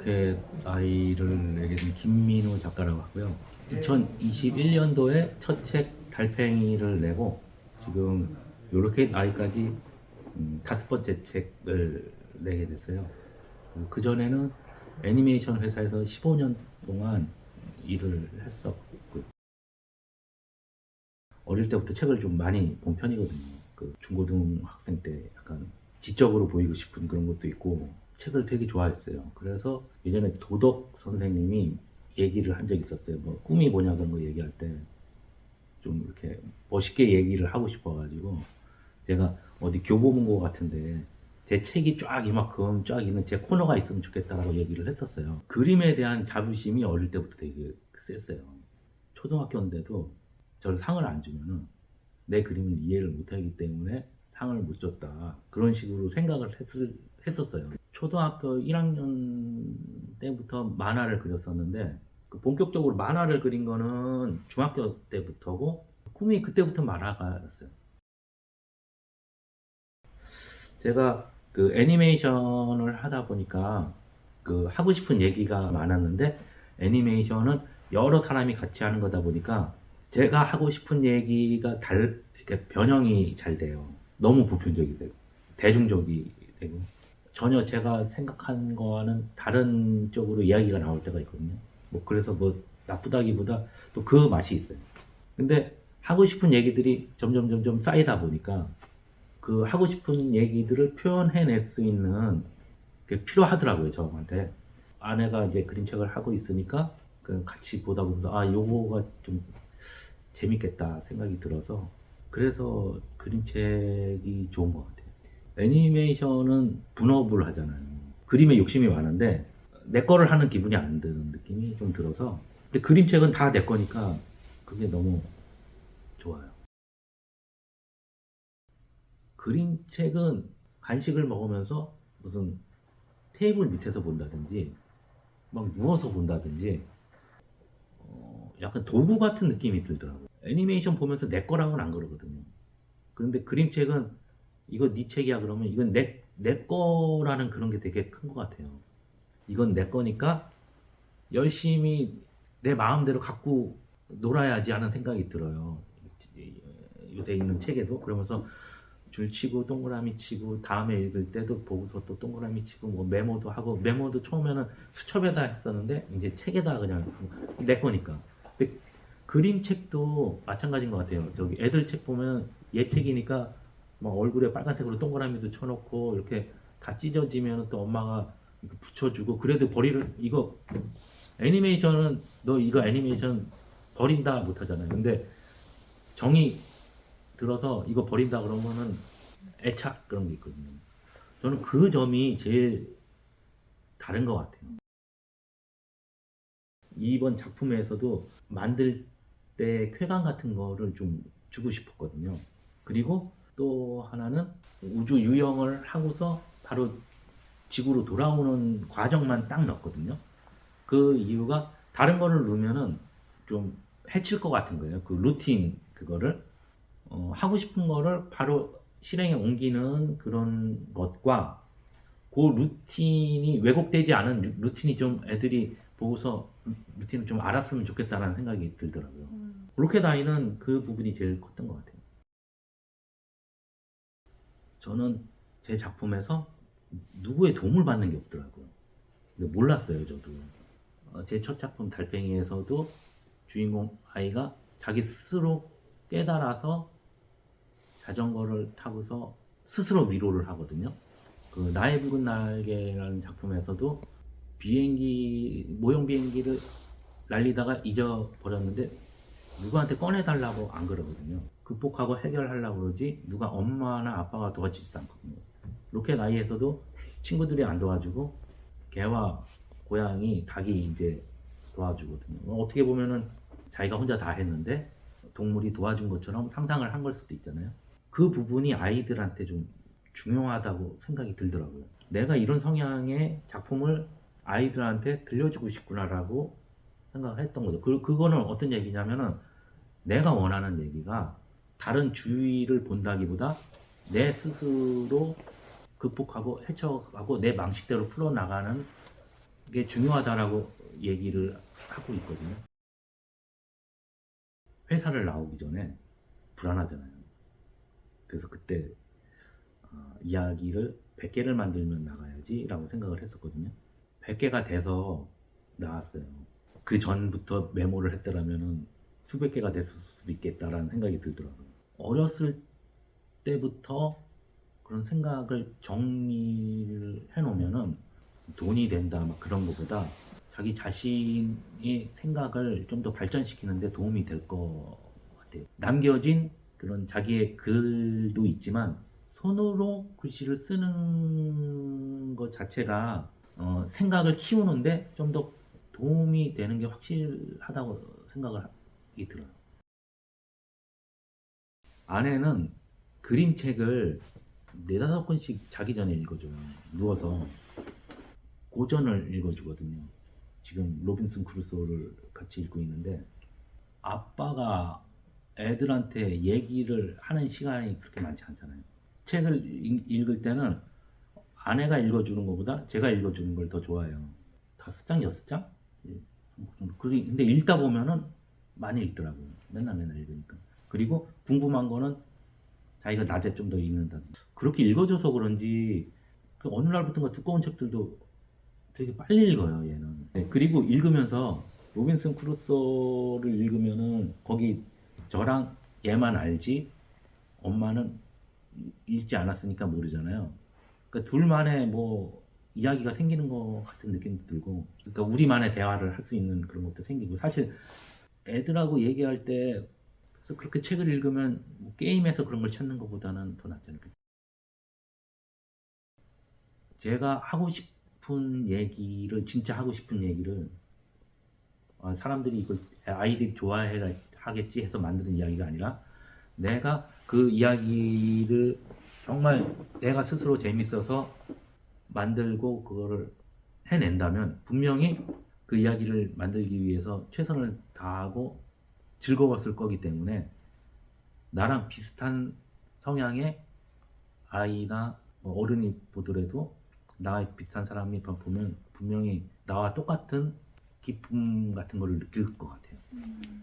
이렇게 나이를 내게 된 김민우 작가라고 하고요. 2021년도에 첫 책 달팽이를 내고 지금 이렇게 나이까지 음, 다섯 번째 책을 내게 됐어요. 그 전에는 애니메이션 회사에서 15년 동안 일을 했었고 어릴 때부터 책을 좀 많이 본 편이거든요. 그 중고등학생 때 약간 지적으로 보이고 싶은 그런 것도 있고 책을 되게 좋아했어요. 그래서 예전에 도덕 선생님이 얘기를 한 적이 있었어요. 뭐 꿈이 뭐냐 그런 거 얘기할 때 좀 이렇게 멋있게 얘기를 하고 싶어가지고 제가 어디 교보문고 같은데 제 책이 쫙 이만큼 쫙 있는 제 코너가 있으면 좋겠다라고 얘기를 했었어요. 그림에 대한 자부심이 어릴 때부터 되게 셌어요. 초등학교인데도 저를 상을 안 주면은 내 그림을 이해를 못하기 때문에 상을 못 줬다. 그런 식으로 생각을 했을, 했었어요. 초등학교 1학년 때부터 만화를 그렸었는데 그 본격적으로 만화를 그린 거는 중학교 때부터고 꿈이 그때부터 만화가였어요. 제가 그 애니메이션을 하다 보니까 그 하고 싶은 얘기가 많았는데 애니메이션은 여러 사람이 같이 하는 거다 보니까 제가 하고 싶은 얘기가 달 이렇게 변형이 잘 돼요. 너무 보편적이 되고 대중적이 되고 전혀 제가 생각한 거와는 다른 쪽으로 이야기가 나올 때가 있거든요. 뭐 그래서 뭐 나쁘다기보다 또 그 맛이 있어요. 근데 하고 싶은 얘기들이 점점 점점 쌓이다 보니까 그 하고 싶은 얘기들을 표현해낼 수 있는 게 필요하더라고요 저한테 아내가 이제 그림책을 하고 있으니까 그 같이 보다 보면서 아 요거가 좀 재밌겠다 생각이 들어서 그래서 그림책이 좋은 것 같아요 애니메이션은 분업을 하잖아요 그림에 욕심이 많은데 내 거를 하는 기분이 안 드는 느낌이 좀 들어서 근데 그림책은 다 내 거니까 그게 너무 좋아요 그림책은 간식을 먹으면서 무슨 테이블 밑에서 본다든지 막 누워서 본다든지 어, 약간 도구 같은 느낌이 들더라고요. 애니메이션 보면서 내 거랑은 안 그러거든요. 그런데 그림책은 이거 네 책이야 그러면 이건 내, 내 거라는 그런 게 되게 큰 것 같아요. 이건 내 거니까 열심히 내 마음대로 갖고 놀아야지 하는 생각이 들어요. 요새 있는 책에도 그러면서 줄 치고 동그라미 치고 다음에 읽을 때도 보고서 또 동그라미 치고 뭐 메모도 하고 메모도 처음에는 수첩에다 했었는데 이제 책에다 그냥 내 거니까 근데 그림책도 마찬가지인 것 같아요 저기 애들 책 보면 얘 책이니까 막 얼굴에 빨간색으로 동그라미도 쳐놓고 이렇게 다 찢어지면 또 엄마가 붙여주고 그래도 버리를 이거 애니메이션은 너 이거 애니메이션 버린다 못하잖아요 근데 정이 들어서 이거 버린다 그러면은 애착 그런 게 있거든요. 저는 그 점이 제일 다른 것 같아요. 이번 작품에서도 만들 때 쾌감 같은 거를 좀 주고 싶었거든요. 그리고 또 하나는 우주 유영을 하고서 바로 지구로 돌아오는 과정만 딱 넣었거든요. 그 이유가 다른 거를 넣으면은 좀 해칠 것 같은 거예요. 그 루틴 그거를 어, 하고 싶은 거를 바로 실행에 옮기는 그런 것과 그 루틴이 왜곡되지 않은 루- 루틴이 좀 애들이 보고서 루- 루틴을 좀 알았으면 좋겠다라는 생각이 들더라고요. 음. 로켓 아이는 그 부분이 제일 컸던 것 같아요. 저는 제 작품에서 누구의 도움을 받는 게 없더라고요. 근데 몰랐어요, 저도. 제 첫 작품 달팽이에서도 주인공 아이가 자기 스스로 깨달아서 자전거를 타고서 스스로 위로를 하거든요. 그 나의 붉은 날개라는 작품에서도 비행기 모형 비행기를 날리다가 잊어버렸는데 누구한테 꺼내달라고 안 그러거든요. 극복하고 해결하려고 그러지 누가 엄마나 아빠가 도와주지도 않거든요. 로켓 아이에서도 친구들이 안 도와주고 개와 고양이, 닭이 이제 도와주거든요. 어, 어떻게 보면은 자기가 혼자 다 했는데 동물이 도와준 것처럼 상상을 한 걸 수도 있잖아요. 그 부분이 아이들한테 좀 중요하다고 생각이 들더라고요. 내가 이런 성향의 작품을 아이들한테 들려주고 싶구나라고 생각을 했던 거죠. 그, 그거는 어떤 얘기냐면은 내가 원하는 얘기가 다른 주위를 본다기보다 내 스스로 극복하고 헤쳐가고 내 방식대로 풀어나가는 게 중요하다라고 얘기를 하고 있거든요. 회사를 나오기 전에 불안하잖아요. 그래서 그때 어, 이야기를 100개를 만들면 나가야지 라고 생각을 했었거든요. 100개가 돼서 나왔어요. 그 전부터 메모를 했더라면은 수백 개가 됐을 수도 있겠다라는 생각이 들더라고요. 어렸을 때부터 그런 생각을 정리를 해놓으면은 돈이 된다 막 그런 것보다 자기 자신의 생각을 좀 더 발전시키는데 도움이 될 것 같아요. 남겨진 그런 자기의 글도 있지만 손으로 글씨를 쓰는 것 자체가 어, 생각을 키우는데 좀 더 도움이 되는 게 확실하다고 생각을 하기 들어요. 아내는 그림책을 네다섯 권씩 자기 전에 읽어줘요. 누워서 고전을 읽어주거든요. 지금 로빈슨 크루소를 같이 읽고 있는데 아빠가 애들한테 얘기를 하는 시간이 그렇게 많지 않잖아요. 책을 읽- 읽을 때는 아내가 읽어주는 것보다 제가 읽어주는 걸 더 좋아해요. 다섯 장, 여섯 장? 예, 근데 읽다 보면은 많이 읽더라고요. 맨날 맨날 읽으니까. 그리고 궁금한 거는 자기가 낮에 좀 더 읽는다든지. 그렇게 읽어줘서 그런지 그 어느 날부터가 두꺼운 책들도 되게 빨리 읽어요, 얘는. 네, 그리고 읽으면서 로빈슨 크루소를 읽으면은 거기 저랑 얘만 알지 엄마는 읽지 않았으니까 모르잖아요. 그러니까 둘만의 뭐 이야기가 생기는 것 같은 느낌도 들고, 그러니까 우리만의 대화를 할 수 있는 그런 것도 생기고, 사실 애들하고 얘기할 때 그렇게 책을 읽으면 뭐 게임에서 그런 걸 찾는 것보다는 더 낫잖아요. 제가 하고 싶은 얘기를 진짜 하고 싶은 얘기를 아, 사람들이 이걸 아이들이 좋아해 하겠지 해서 만드는 이야기가 아니라 내가 그 이야기를 정말 내가 스스로 재밌어서 만들고 그거를 해낸다면 분명히 그 이야기를 만들기 위해서 최선을 다하고 즐거웠을 거기 때문에 나랑 비슷한 성향의 아이나 뭐 어른이 보더라도 나와 비슷한 사람이 보면 분명히 나와 똑같은 기쁨 같은 걸 느낄 것 같아요. 음.